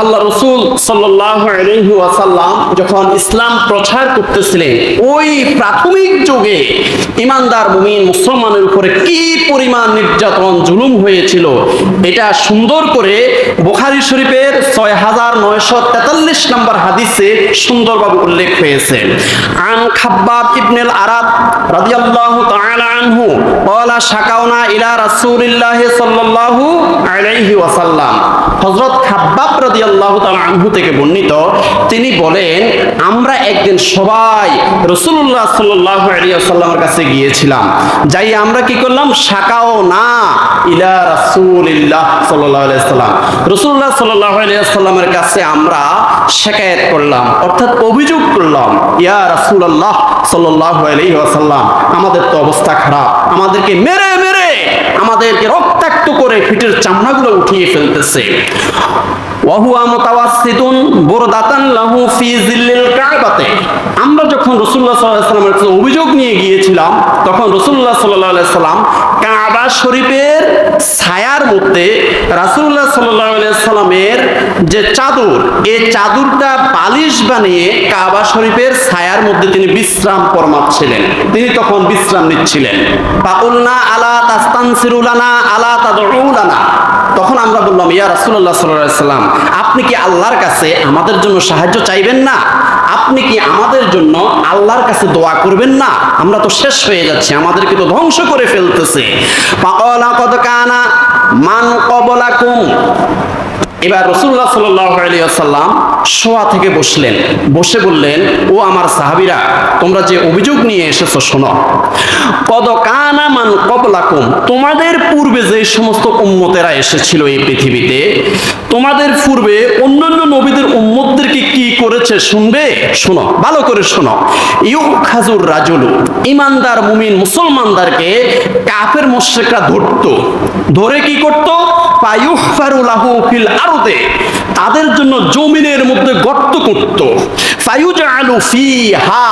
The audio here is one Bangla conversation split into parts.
আল্লাহ রসুল ওয়াসাল্লাম যখন ইসলাম প্রচার করতেছিলেন, ওই প্রাথমিক যুগে ইমানদার মুমিন মুসলমানের উপরে কি পরিমাণ নির্যাতন, জুলুম হয়েছিল, এটা সুন্দর করে বুখারী শরীফের ছয় হাজার নয়শো তেতাল্লিশ নম্বর হাদিসে সুন্দরভাবে উল্লেখ হয়েছে। আন খাব্বাব ইবনেল ইলা সাল্লাল্লাহু আলাইহি ওয়াসাল্লাম। হযরত খাব্বাব রাদিয়াল্লাহু তাআলা আনহু থেকে বর্ণিত, তিনি বলেন, আমরা একদিন সবাই রাসূলুল্লাহ সাল্লাল্লাহু আলাইহি ওয়াসাল্লামের কাছে গিয়েছিলাম। যাই আমরা কি করলাম? শাকাও না ইলা সাল্লাম রাসূলুল্লাহ সাল্লাল্লাহু আলাইহি সাল্লামের কাছে আমরা করলাম, অর্থাৎ অভিযোগ করলাম, ইয়া আলাইহি ওয়াসাল্লাম, আমাদের তো অবস্থা খারাপ। আমাদেরকে মেরে মেরে, আমাদেরকে রক্তাক্ত করে পিঠের চামড়াগুলো উঠিয়ে ফেলতেছে। ওয়াহুয়া লাহু ফি জিল্লিল কাবাতে আমরা যখন রাসূলুল্লাহ সাল্লাল্লাহু আলাইহি অভিযোগ নিয়ে গিয়েছিলাম, তখন রাসূলুল্লাহ সাল্লাল্লাহু আলাইহি কাবা শরীফের ছায়ার মধ্যে রাসূলুল্লাহ সাল্লাল্লাহু আলাইহি যে চাদর, এই চাদরটা বালিশ বানিয়ে কাবা শরীফের ছায়ার মধ্যে তিনি বিশ্রাম ফরমাচ্ছিলেন। তিনি তখন বিশ্রাম নিচ্ছিলেন। আলা তাস্তানসিরুলানা আলা তখন আমরা বললাম, ইয়া আলাইহি সাল্লাম, আপনি কি আল্লাহর কাছে আমাদের জন্য সাহায্য চাইবেন না? আপনি কি আমাদের জন্য আল্লাহর কাছে দোয়া করবেন না? আমরা তো শেষ হয়ে যাচ্ছি, আমাদেরকে তো ধ্বংস করে ফেলতেছে। মান কবলাকুম। এবার রসুল্লাহ সাল্লাম শোয়া থেকে বসলেন। বসে বললেন, ও আমার সাহাবিরা, তোমরা যে অভিযোগ নিয়ে এসেছ, শোনো। কদ কানা মান কবলাকুম, তোমাদের পূর্বে যে সমস্ত উম্মতেরা এসেছিল এই পৃথিবীতে তোমাদের পূর্বে অন্যান্য নবীদের উম্মতদেরকে কি করেছে শুনবে? শোনো, ভালো করে শোনো। ইউ খাজুর রাজুলু, ইমানদার মুমিন মুসলমানদারকে কাফের মুশরিকরা ধরত। ধরে কি করতো? ফায়ুহফারুলাহু ফিল আরদে, তাদের জন্য জমিনের মধ্যে গর্ত করত। ফায়ুজালু ফিহা,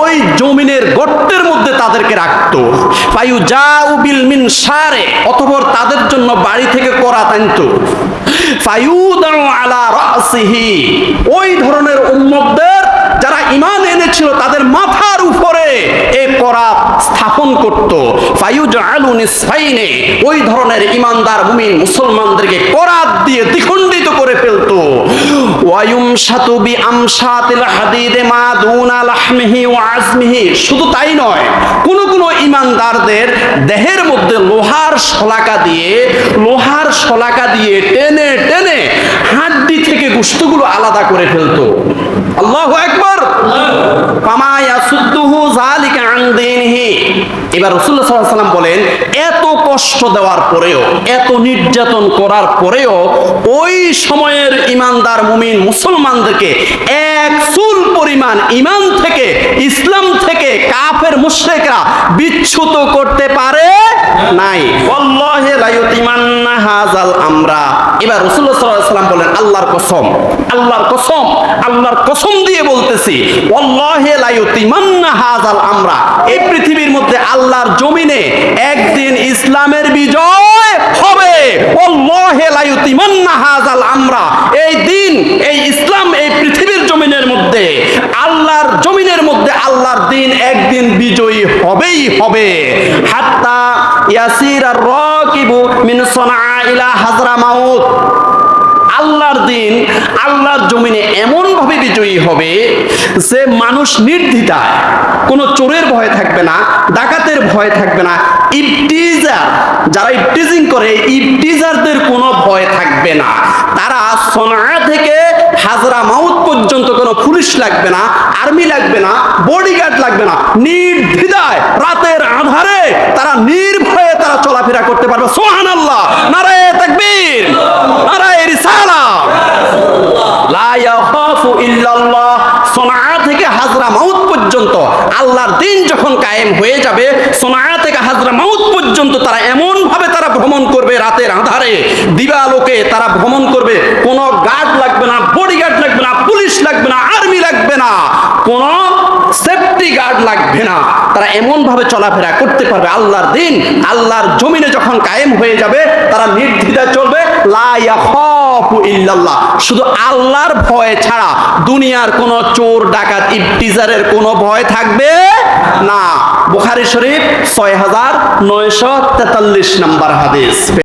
ওই জমিনের গর্তের মধ্যে তাদেরকে রাখতো। ফায়ুজাউ বিল মিন সারে অতঃপর তাদের জন্য বাড়ি থেকে করা ফায়ুদাউ আলা ওই ধরনের উম্মতদের যারা ইমান এনেছিল, তাদের মাথার উপরে এ করাত স্থাপন করত। ফায়ুজালু নিসফাইনে, ওই ধরনের ইমানদার মুমিন মুসলমানদেরকে করাত দিয়ে দ্বিখণ্ডিত করে ফেলতো। আজমিহি। শুধু তাই নয়, কোন কোন ইমানদারদের দেহের মধ্যে লোহার শলাকা দিয়ে, লোহার শলাকা দিয়ে টেনে টেনে হাড্ডি থেকে গোস্তগুলো আলাদা করে ফেলতো। আল্লাহু আকবার। ফামা ইয়াসুদ্দুহু যালিকা আন দীনিহি। এবার রাসূলুল্লাহ সাল্লাল্লাহু বলেন কষ্ট দেওয়ার পরেও, এত নির্যাতন করার পরেও ওই সময়ের ইমানদার মুমিন মুসলমানদেরকে এক চুল পরিমাণ ইমান থেকে, ইসলাম থেকে কাফের মুশরিকরা বিচ্যুত করতে পারে নাই। আমরা। এবার আলাইহি সাল্লাম বলেন, আল্লাহর কসম আল্লাহর কসম আল্লাহর কসম দিয়ে বলতেছি, ওয়াল্লাহি লা হাযাল আমরা। এই পৃথিবীর মধ্যে আল্লাহর জমিনে একদিন ইসলামের বিজয় হবে। ওয়াল্লাহি লা হাযাল আমরা। এই দিন, এই ইসলাম এই পৃথিবীর জমিনের মধ্যে, আল্লাহর জমিনের মধ্যে আল্লাহর দিন একদিন বিজয়ী হবেই হবে। হাত্তা ইয়াসির আর রাকিবু মিন সনা ইলা হাজরামাউত আল্লাহর দিন আল্লাহর জমিনে এমন ভাবে বিজয়ী হবে যে মানুষ নির্দ্বিধায়, কোনো চোরের ভয় থাকবে না, ডাকাতের ভয় থাকবে না ইফটিজার যারা ইফটিজিং করে ইফটিজারদের কোনো ভয় থাকবে না। তারা সোনা থেকে হাজরা মাউত পর্যন্ত কোনো পুলিশ লাগবে না, আর্মি লাগবে না, বডিগার্ড লাগবে না। নির্দ্বিধায়, রাতের আধারে তারা নির্ভয়ে তারা চলাফেরা করতে পারবে। সোহান সোনা থেকে হাজরা মাউত পর্যন্ত আল্লাহর দিন যখন কায়েম হয়ে যাবে, সোনা থেকে হাজরা মাউত পর্যন্ত তারা এমন ভাবে তারা ভ্রমণ করবে রাতের আধারে। দিবালোকে তারা ভ্রমণ করবে। কোনো গার্ড লাগবে না বডিগার্ড লাগবে না, পুলিশ লাগবে না আর্মি লাগবে না, কোনো সেফটি গার্ড লাগবে না। তারা এমন ভাবে চলাফেরা করতে পারবে আল্লাহর দিন। আল্লাহর জমিনে যখন কায়েম হয়ে যাবে, তারা নির্দ্বিধায় চলবে, লা ইয়াখাফু ইল্লাল্লাহ। শুধু আল্লাহর ভয় ছাড়া দুনিয়ার কোনো চোর, ডাকাত, ইফতিজারের কোনো ভয় থাকবে না। বুখারী শরীফ ছয় হাজার নয়শো তেতাল্লিশ নম্বর হাদিস।